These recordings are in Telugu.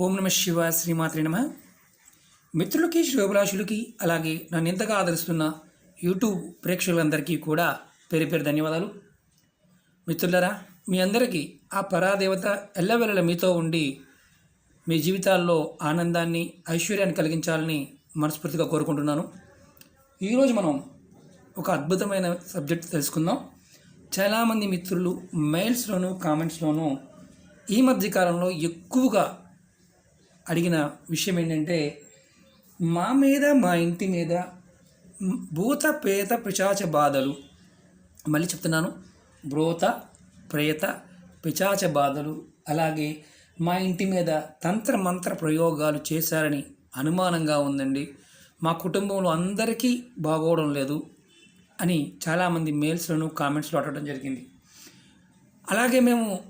ఓం నమ శివ శ్రీమాత్రి నమ. మిత్రులకి శుభాభిలాషులకి అలాగే నన్ను ఇంతగా ఆదరిస్తున్న యూట్యూబ్ ప్రేక్షకులందరికీ కూడా పేరు పేరు ధన్యవాదాలు. మిత్రులరా మీ అందరికీ ఆ పరాదేవత ఎల్లవెల్లల మీతో ఉండి మీ జీవితాల్లో ఆనందాన్ని ఐశ్వర్యాన్ని కలిగించాలని మనస్ఫూర్తిగా కోరుకుంటున్నాను. ఈరోజు మనం ఒక అద్భుతమైన సబ్జెక్ట్ తెలుసుకుందాం. చాలామంది మిత్రులు మెయిల్స్లోను కామెంట్స్లోనూ ఈ మధ్యకాలంలో ఎక్కువగా అడిగిన విషయం ఏంటంటే మా మీద మా ఇంటి మీద భూత ప్రేత పిశాచ బాధలు. మళ్ళీ చెప్తున్నాను. భూత ప్రేత పిశాచ బాధలు. అలాగే మా ఇంటి మీద తంత్ర మంత్ర ప్రయోగాలు చేశారని అనుమానంగా ఉందండి. మా కుటుంబంలో అందరికీ బాగోవడం లేదు అని చాలామంది మెయిల్స్లను కామెంట్స్లో అడగడం జరిగింది. అలాగే మేము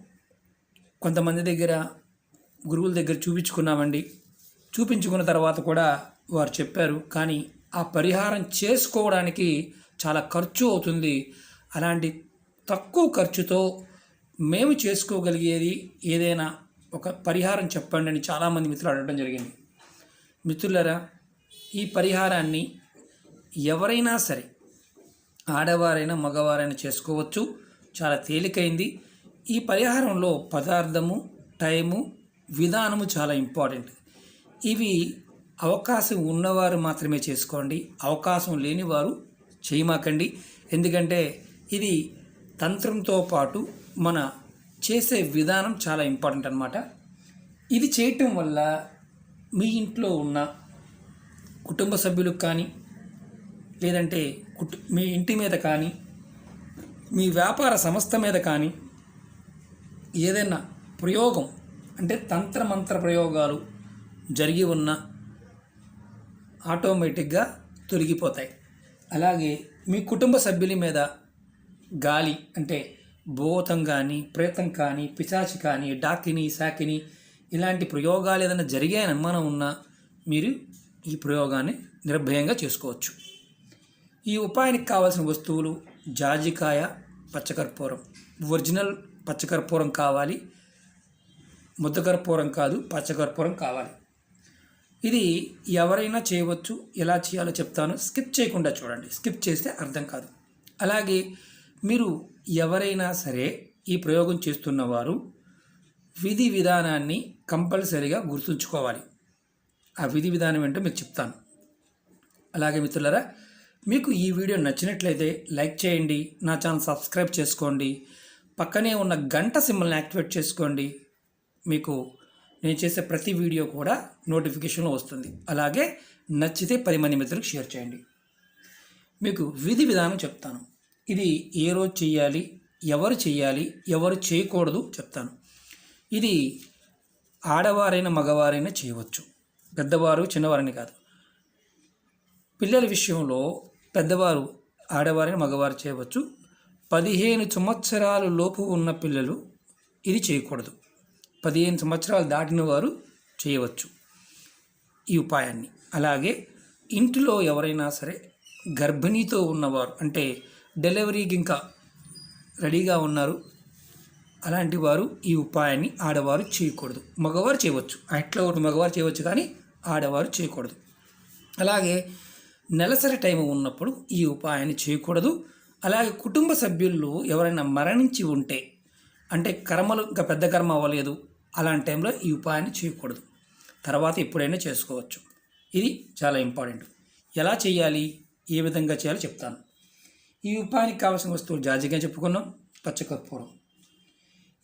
కొంతమంది దగ్గర గురువుల దగ్గర చూపించుకున్నామండి. చూపించుకున్న తర్వాత కూడా వారు చెప్పారు కానీ ఆ పరిహారం చేసుకోవడానికి చాలా ఖర్చు అవుతుంది. అలాంటి తక్కువ ఖర్చుతో మేము చేసుకోగలిగేది ఏదైనా ఒక పరిహారం చెప్పండి అని చాలామంది మిత్రులు అడగడం జరిగింది. మిత్రులరా ఈ పరిహారాన్ని ఎవరైనా సరే ఆడవారైనా మగవారైనా చేసుకోవచ్చు. చాలా తేలికైంది. ఈ పరిహారంలో పదార్థము టైము విధానము చాలా ఇంపార్టెంట్. ఇవి అవకాశం ఉన్నవారు మాత్రమే చేసుకోండి. అవకాశం లేని వారు చేయమాకండి. ఎందుకంటే ఇది తంత్రంతో పాటు మన చేసే విధానం చాలా ఇంపార్టెంట్ అనమాట ఇది చేయటం వల్ల మీ ఇంట్లో ఉన్న కుటుంబ సభ్యులకు కానీ లేదంటే కుటు మీ ఇంటి మీద కానీ మీ వ్యాపార సంస్థ మీద కానీ ఏదైనా ప్రయోగం అంటే తంత్రమంత్ర ప్రయోగాలు జరిగి ఉన్న ఆటోమేటిక్గా తొలగిపోతాయి. అలాగే మీ కుటుంబ సభ్యుల మీద గాలి అంటే భూతం కానీ ప్రేతం కానీ పిశాచి కానీ డాకిని సాకిని ఇలాంటి ప్రయోగాలు ఏదైనా జరిగే అనుమానం ఉన్నా మీరు ఈ ప్రయోగాన్ని నిర్భయంగా చేసుకోవచ్చు. ఈ ఉపాయానికి కావాల్సిన వస్తువులు జాజికాయ పచ్చకర్పూరం. ఒరిజినల్ పచ్చకర్పూరం కావాలి. ముద్దకర్పూరం కాదు పచ్చకర్పూరం కావాలి. ఇది ఎవరైనా చేయవచ్చు ఎలా చేయాలో చెప్తాను. స్కిప్ చేయకుండా చూడండి. స్కిప్ చేస్తే అర్థం కాదు. అలాగే మీరు ఎవరైనా సరే ఈ ప్రయోగం చేస్తున్నవారు విధి విధానాన్ని కంపల్సరీగా గుర్తుంచుకోవాలి. ఆ విధి విధానం ఏంటో మీకు చెప్తాను. అలాగే మిత్రులారా మీకు ఈ వీడియో నచ్చినట్లయితే లైక్ చేయండి నా ఛానల్ సబ్స్క్రైబ్ చేసుకోండి పక్కనే ఉన్న గంట సింబల్ని యాక్టివేట్ చేసుకోండి. మీకు నేను చేసే ప్రతి వీడియో కూడా నోటిఫికేషన్లో వస్తుంది. అలాగే నచ్చితే పది మంది మిత్రులకు షేర్ చేయండి. మీకు విధి విధానం చెప్తాను. ఇది ఏ రోజు చేయాలి ఎవరు చేయాలి ఎవరు చేయకూడదు చెప్తాను. ఇది ఆడవారైన మగవారైనా చేయవచ్చు. పెద్దవారు చిన్నవారని కాదు. పిల్లల విషయంలో పెద్దవారు ఆడవారైన మగవారు చేయవచ్చు. పదిహేను సంవత్సరాలు లోపు ఉన్న పిల్లలు ఇది చేయకూడదు. పదిహేను సంవత్సరాలు దాటిన వారు చేయవచ్చు ఈ ఉపాయాన్ని. అలాగే ఇంటిలో ఎవరైనా సరే గర్భిణీతో ఉన్నవారు అంటే డెలివరీకి ఇంకా రెడీగా ఉన్నారు అలాంటి వారు ఈ ఉపాయాన్ని ఆడవారు చేయకూడదు. మగవారు చేయవచ్చు. ఎట్లా ఒకటి మగవారు చేయవచ్చు కానీ ఆడవారు చేయకూడదు. అలాగే నెలసరి టైం ఉన్నప్పుడు ఈ ఉపాయాన్ని చేయకూడదు. అలాగే కుటుంబ సభ్యుల్లో ఎవరైనా మరణించి ఉంటే అంటే కర్మలు ఇంకా పెద్ద కర్మ అవ్వలేదు అలాంటి టైంలో ఈ ఉపాయాన్ని చేయకూడదు. తర్వాత ఎప్పుడైనా చేసుకోవచ్చు. ఇది చాలా ఇంపార్టెంట్. ఎలా చేయాలి? ఏ విధంగా చేయాలో చెప్తాను. ఈ ఉపాయానికి కావాల్సిన వస్తువులు జాజిగా చెప్పుకున్నాం పచ్చకర్పూరం.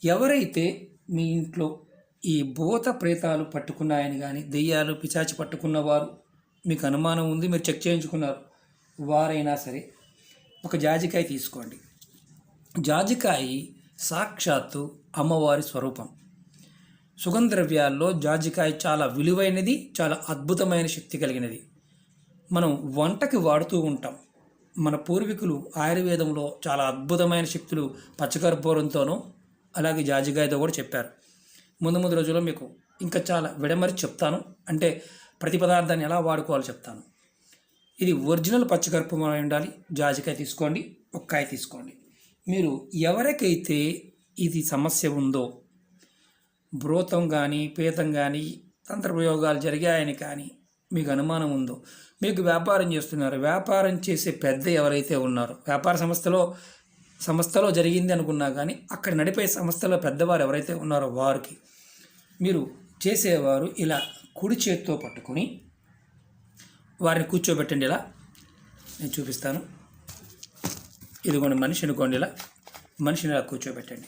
ఎవరైతే మీ ఇంట్లో ఈ భూత ప్రేతాలు పట్టుకున్నాయని కానీ దెయ్యాలు పిచాచి పట్టుకున్నవారు మీకు అనుమానం ఉంది మీరు చెక్ చేయించుకున్నారు వారైనా సరే ఒక జాజికాయ తీసుకోండి. జాజికాయ సాక్షాత్తు అమ్మవారి స్వరూపం. సుగంధ ద్రవ్యాల్లో జాజికాయ చాలా విలువైనది చాలా అద్భుతమైన శక్తి కలిగినది. మనం వంటకి వాడుతూ ఉంటాం. మన పూర్వీకులు ఆయుర్వేదంలో చాలా అద్భుతమైన శక్తులు పచ్చకర్పూరంతోనూ అలాగే జాజికాయతో కూడా చెప్పారు. ముందు ముందు రోజుల్లో మీకు ఇంకా చాలా విడమరి చెప్తాను. అంటే ప్రతి పదార్థాన్ని ఎలా వాడుకోవాలో చెప్తాను. ఇది ఒరిజినల్ పచ్చకర్పూరం అయి ఉండాలి. జాజికాయ తీసుకోండి ఒక్కాయ తీసుకోండి. మీరు ఎవరికైతే ఇది సమస్య ఉందో భ్రూతం కానీ పీతం కానీ తంత్రప్రయోగాలు జరిగాయని కానీ మీకు అనుమానం ఉందో? మీకు వ్యాపారం చేస్తున్నారు. వ్యాపారం చేసే పెద్ద ఎవరైతే ఉన్నారో వ్యాపార సంస్థలో సంస్థలో జరిగింది అనుకున్నా కానీ అక్కడ నడిపే సంస్థలో పెద్దవారు ఎవరైతే ఉన్నారో వారికి మీరు చేసేవారు ఇలా కుడి చేత్తో పట్టుకొని వారిని కూర్చోబెట్టండి ఇలా. నేను చూపిస్తాను. ఇదిగోండి మనిషి అనుకోండి ఇలా. మనిషిని ఇలా కూర్చోబెట్టండి.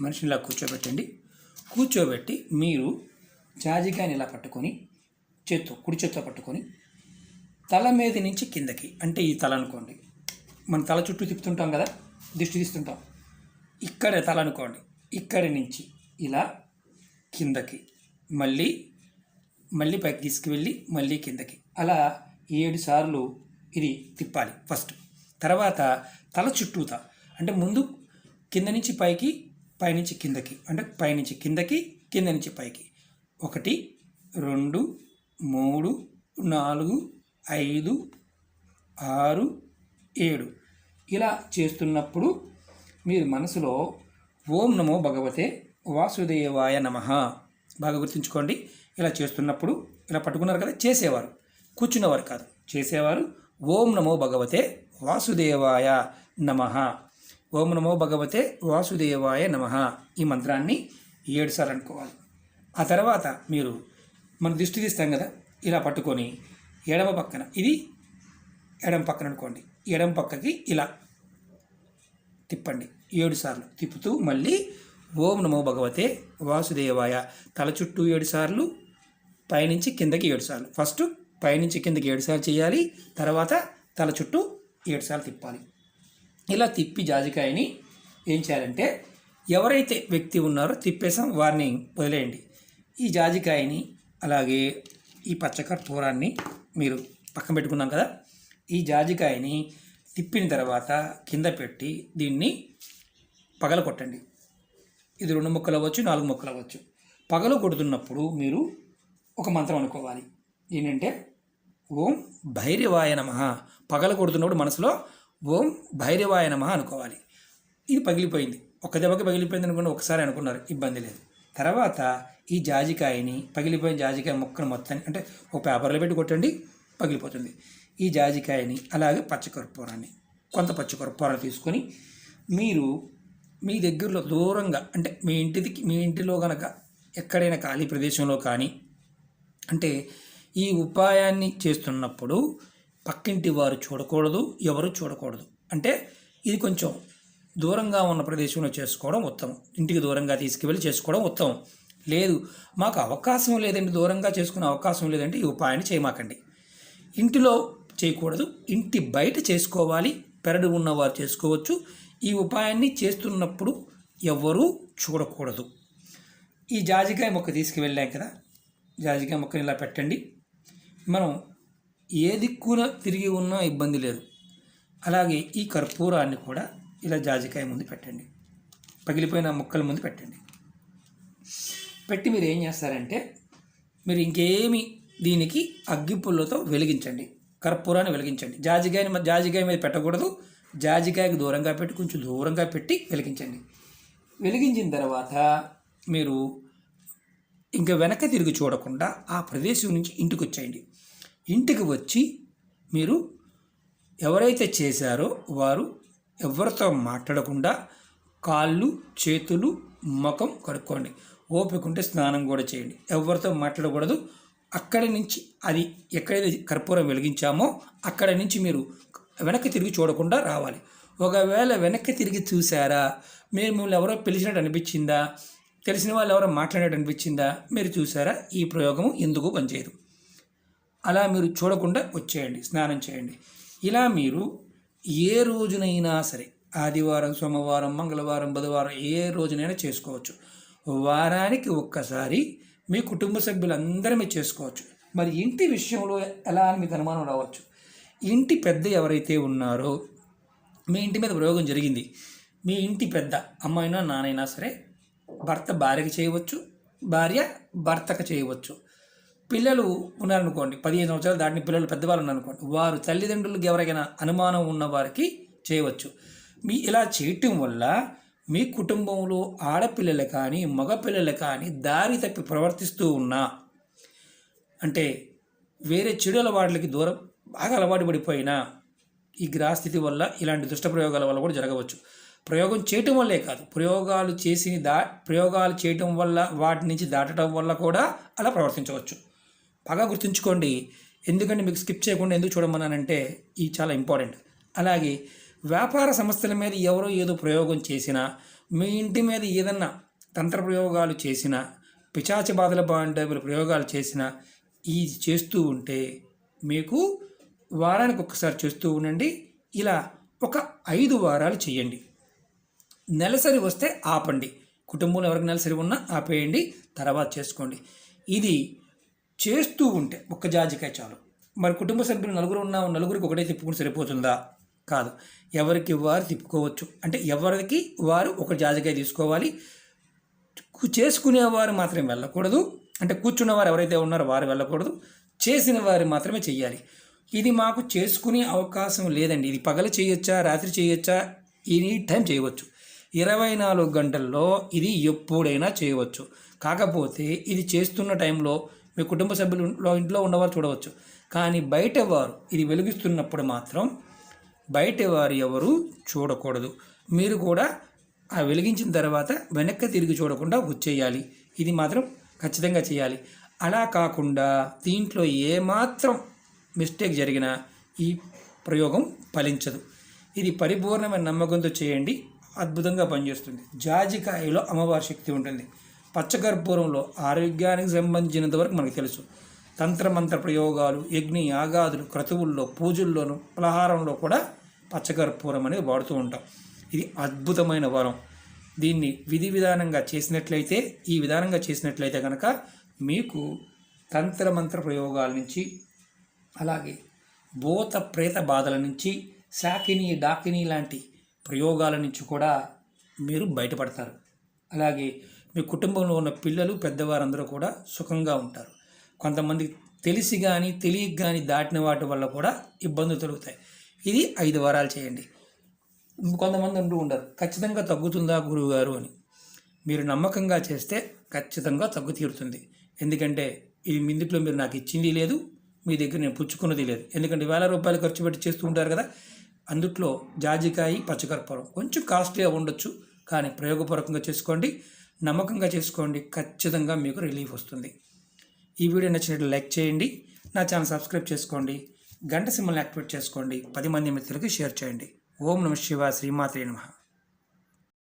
మనిషిని ఇలా కూర్చోబెట్టండి. కూర్చోబెట్టి మీరు జాజికాయని ఇలా పట్టుకొని చేత్తో కుడి చేత్తో పట్టుకొని తల మీద నుంచి కిందకి అంటే ఈ తల అనుకోండి. మన తల చుట్టూ తిప్పుతుంటాం కదా దిష్టి తీస్తుంటాం. ఇక్కడే తల అనుకోండి. ఇక్కడి నుంచి ఇలా కిందకి మళ్ళీ మళ్ళీ పైకి తీసుకువెళ్ళి మళ్ళీ కిందకి. అలా ఏడు సార్లు ఇది తిప్పాలి ఫస్ట్. తర్వాత తల చుట్టూత అంటే ముందు కింద నుంచి పైకి పైనుంచి కిందకి అంటే పైనుంచి కిందకి కింద నుంచి పైకి. ఒకటి రెండు మూడు నాలుగు ఐదు ఆరు ఏడు. ఇలా చేస్తున్నప్పుడు మీరు మనసులో ఓం నమో భగవతే వాసుదేవాయ నమ. బాగా గుర్తుంచుకోండి. ఇలా చేస్తున్నప్పుడు ఇలా పట్టుకున్నారు కదా చేసేవారు. కూర్చున్నవారు కాదు చేసేవారు ఓం నమో భగవతే వాసుదేవాయ నమ. ఓం నమో భగవతే వాసుదేవాయ నమ ఈ మంత్రాన్ని ఏడుసార్లు అనుకోవాలి. ఆ తర్వాత మీరు మన దృష్టి తీస్తాం కదా ఇలా పట్టుకొని ఎడమ పక్కన ఇది ఎడమ పక్కన అనుకోండి ఎడమ పక్కకి ఇలా తిప్పండి. ఏడుసార్లు తిప్పుతూ మళ్ళీ ఓం నమో భగవతే వాసుదేవాయ తల చుట్టూ ఏడుసార్లు పైనుంచి కిందకి ఏడుసార్లు ఫస్ట్ పైనుంచి కిందకి ఏడుసార్లు చేయాలి తర్వాత తల చుట్టూ ఏడు సార్లు తిప్పాలి. ఇలా తిప్పి జాజికాయని ఏం చేయాలంటే ఎవరైతే వ్యక్తి ఉన్నారో తిప్పేసాం వారిని వదిలేయండి. ఈ జాజికాయని అలాగే ఈ పచ్చకర్పూరాన్ని మీరు పక్కన పెట్టుకున్నాం కదా ఈ జాజికాయని తిప్పిన తర్వాత కింద పెట్టి దీన్ని పగల కొట్టండి. ఇది రెండు ముక్కలు అవ్వచ్చు నాలుగు ముక్కలు అవ్వచ్చు. పగలు కొడుతున్నప్పుడు మీరు ఒక మంత్రం అనుకోవాలి. ఏంటంటే ఓం భైరవాయ నమ. పగల కొడుతున్నప్పుడు మనసులో ఓం భైరవాయ నమ అనుకోవాలి. ఇది పగిలిపోయింది. ఒక దెబ్బకి పగిలిపోయింది అనుకుని ఒకసారి అనుకున్నారు ఇబ్బంది లేదు. తర్వాత ఈ జాజికాయని పగిలిపోయిన జాజికాయ ముక్కను మొత్తాన్ని అంటే ఒక పేపర్లో పెట్టి కొట్టండి పగిలిపోతుంది. ఈ జాజికాయని అలాగే పచ్చకర్పూరాన్ని కొంత పచ్చకర్పూరాలు తీసుకొని మీరు మీ దగ్గరలో దూరంగా అంటే మీ ఇంటికి మీ ఇంటిలో కనుక ఎక్కడైనా ఖాళీ ప్రదేశంలో కానీ అంటే ఈ ఉపాయాన్ని చేస్తున్నప్పుడు పక్కింటి వారు చూడకూడదు ఎవరు చూడకూడదు. అంటే ఇది కొంచెం దూరంగా ఉన్న ప్రదేశంలో చేసుకోవడం ఉత్తమం. ఇంటికి దూరంగా తీసుకువెళ్ళి చేసుకోవడం ఉత్తమం. లేదు మాకు అవకాశం లేదండి దూరంగా చేసుకునే అవకాశం లేదంటే ఈ ఉపాయాన్ని చేయమాకండి. ఇంటిలో చేయకూడదు ఇంటి బయట చేసుకోవాలి పెరడు ఉన్నవారు చేసుకోవచ్చు. ఈ ఉపాయాన్ని చేస్తున్నప్పుడు ఎవ్వరూ చూడకూడదు. ఈ జాజికాయ మొక్క తీసుకువెళ్ళాం కదా జాజికాయ మొక్కని ఇలా పెట్టండి. మనం ఏ దిక్కున తిరిగి ఉన్నా ఇబ్బంది లేదు. అలాగే ఈ కర్పూరాన్ని కూడా ఇలా జాజికాయ ముందు పెట్టండి. పగిలిపోయిన ముక్కల ముందు పెట్టండి. పెట్టి మీరు ఏం చేస్తారంటే మీరు ఇంకేమి దీనికి అగ్గిపుల్లతో వెలిగించండి. కర్పూరాన్ని వెలిగించండి. జాజికాయని జాజికాయ మీద పెట్టకూడదు. జాజికాయకు దూరంగా పెట్టి కొంచెం దూరంగా పెట్టి వెలిగించండి. వెలిగించిన తర్వాత మీరు ఇంకా వెనక తిరిగి చూడకుండా ఆ ప్రదేశం నుంచి ఇంటికి వచ్చేయండి. ఇంటికి వచ్చి మీరు ఎవరైతే చేశారో వారు ఎవరితో మాట్లాడకుండా కాళ్ళు చేతులు ముఖం కడుక్కోండి. ఓపిక ఉంటే స్నానం కూడా చేయండి. ఎవరితో మాట్లాడకూడదు. అక్కడి నుంచి అది ఎక్కడైతే కర్పూరం వెలిగించామో అక్కడి నుంచి మీరు వెనక్కి తిరిగి చూడకుండా రావాలి. ఒకవేళ వెనక్కి తిరిగి చూసారా మీరు మిమ్మల్ని ఎవరో పిలిచినట్టు అనిపించిందా తెలిసిన వాళ్ళు ఎవరో మాట్లాడినట్టు అనిపించిందా మీరు చూసారా ఈ ప్రయోగము ఎందుకు పనిచేయదు? అలా మీరు చూడకుండా వచ్చేయండి స్నానం చేయండి. ఇలా మీరు ఏ రోజునైనా సరే ఆదివారం సోమవారం మంగళవారం బుధవారం ఏ రోజునైనా చేసుకోవచ్చు. వారానికి ఒక్కసారి మీ కుటుంబ సభ్యులందరమే మీరు చేసుకోవచ్చు. మరి ఇంటి విషయంలో ఎలా అని మీకు అనుమానం రావచ్చు. ఇంటి పెద్ద ఎవరైతే ఉన్నారో మీ ఇంటి మీద ప్రయోగం జరిగింది. మీ ఇంటి పెద్ద అమ్మాయినా నానైనా సరే భర్త భార్యకి చేయవచ్చు భార్య భర్తకు చేయవచ్చు. పిల్లలు ఉన్నారనుకోండి పదిహేను సంవత్సరాలు దాటిన పిల్లలు పెద్దవాళ్ళు ఉన్నారనుకోండి వారు తల్లిదండ్రులకు ఎవరికైనా అనుమానం ఉన్న వారికి చేయవచ్చు. మీ ఇలా చేయటం వల్ల మీ కుటుంబంలో ఆడపిల్లలు కానీ మగపిల్లలు కానీ దారి తప్పి ప్రవర్తిస్తూ ఉన్నా అంటే వేరే చెడు అలవాట్లకి దూరం బాగా అలవాటు పడిపోయినా ఈ గ్రహస్థితి వల్ల ఇలాంటి దుష్ట ప్రయోగాల వల్ల కూడా జరగవచ్చు. ప్రయోగం చేయటం వల్లే కాదు ప్రయోగాలు చేసి దా ప్రయోగాలు చేయటం వల్ల వాటి నుంచి దాటడం వల్ల కూడా అలా ప్రవర్తించవచ్చు. బాగా గుర్తుంచుకోండి. ఎందుకంటే మీకు స్కిప్ చేయకుండా ఎందుకు చూడమన్నానంటే ఇది చాలా ఇంపార్టెంట్ అలాగే వ్యాపార సంస్థల మీద ఎవరో ఏదో ప్రయోగం చేసినా మీ ఇంటి మీద ఏదన్నా తంత్ర ప్రయోగాలు చేసినా పిచాచి బాధల బాగుంటే ప్రయోగాలు చేసినా ఈ చేస్తూ ఉంటే మీకు వారానికి ఒక్కసారి చేస్తూ ఉండండి. ఇలా ఒక ఐదు వారాలు చేయండి. నెలసరి వస్తే ఆపండి. కుటుంబంలో ఎవరికి నెలసరి ఉన్నా ఆపేయండి. తర్వాత చేసుకోండి. ఇది చేస్తూ ఉంటే ఒక్క జాజికాయ చాలు. మరి కుటుంబ సభ్యులు నలుగురు ఉన్నా నలుగురికి ఒకటే తిప్పుకుంటే సరిపోతుందా? కాదు. ఎవరికి వారు తిప్పుకోవచ్చు. అంటే ఎవరికి వారు ఒక జాజికాయ తీసుకోవాలి. చేసుకునేవారు మాత్రం వెళ్ళకూడదు. అంటే కూర్చున్నవారు ఎవరైతే ఉన్నారో వారు వెళ్ళకూడదు. చేసిన వారు మాత్రమే చెయ్యాలి. ఇది మాకు చేసుకునే అవకాశం లేదండి. ఇది పగలు చేయొచ్చా రాత్రి చేయొచ్చా? ఎనీ టైం చేయవచ్చు. ఇరవై నాలుగు గంటల్లో ఇది ఎప్పుడైనా చేయవచ్చు. కాకపోతే ఇది చేస్తున్న టైంలో మీ కుటుంబ సభ్యులు ఇంట్లో ఉన్నవారు చూడవచ్చు. కానీ బయట వారు ఇది వెలిగిస్తున్నప్పుడు మాత్రం బయట వారు ఎవరు చూడకూడదు. మీరు కూడా ఆ వెలిగించిన తర్వాత వెనక్కి తిరిగి చూడకుండా వచ్చేయాలి. ఇది మాత్రం ఖచ్చితంగా చేయాలి. అలా కాకుండా దీంట్లో ఏమాత్రం మిస్టేక్ జరిగినా ఈ ప్రయోగం ఫలించదు. ఇది పరిపూర్ణమైన నమ్మకంతో చేయండి. అద్భుతంగా పనిచేస్తుంది. జాజికాయలో అమ్మవారి శక్తి ఉంటుంది. పచ్చకర్పూరంలో ఆరోగ్యానికి సంబంధించినంత వరకు మనకు తెలుసు. తంత్రమంత్ర ప్రయోగాలు యజ్ఞ యాగాదులు క్రతువుల్లో పూజల్లోనూ పలహారంలో కూడా పచ్చకర్పూరం అనేది వాడుతూ ఉంటాం. ఇది అద్భుతమైన వరం. దీన్ని విధి విధానంగా చేసినట్లయితే ఈ విధానంగా చేసినట్లయితే కనుక మీకు తంత్రమంత్ర ప్రయోగాల నుంచి అలాగే భూత ప్రేత బాధల నుంచి శాకిని డాకిని లాంటి ప్రయోగాల నుంచి కూడా మీరు బయటపడతారు. అలాగే మీ కుటుంబంలో ఉన్న పిల్లలు పెద్దవారందరూ కూడా సుఖంగా ఉంటారు. కొంతమంది తెలిసి కానీ తెలియక కానీ దాటిన వాటి వల్ల కూడా ఇబ్బందులు తొలుగుతాయి. ఇది ఐదు వారాలు చేయండి. కొంతమంది అంటూ ఉండరు ఖచ్చితంగా తగ్గుతుందా గురువుగారు? అని. మీరు నమ్మకంగా చేస్తే ఖచ్చితంగా తగ్గు తీరుతుంది. ఎందుకంటే ఇది ఇందుట్లో మీరు నాకు ఇచ్చింది లేదు మీ దగ్గర నేను పుచ్చుకున్నది లేదు. ఎందుకంటే వేల రూపాయలు ఖర్చు పెట్టి చేస్తూ ఉంటారు కదా అందుట్లో జాజికాయ పచ్చకర్పూరం కొంచెం కాస్ట్లీగా ఉండొచ్చు కానీ ప్రయోగపూర్వకంగా చేసుకోండి. నమ్మకంగా చేసుకోండి. ఖచ్చితంగా మీకు రిలీఫ్ వస్తుంది. ఈ వీడియో నచ్చినట్లు లైక్ చేయండి. నా ఛానల్ సబ్స్క్రైబ్ చేసుకోండి. గంట సింబల్ని యాక్టివేట్ చేసుకోండి. పది మంది మిత్రులకి షేర్ చేయండి. ఓం నమ శివ శ్రీమాత్రే నమః.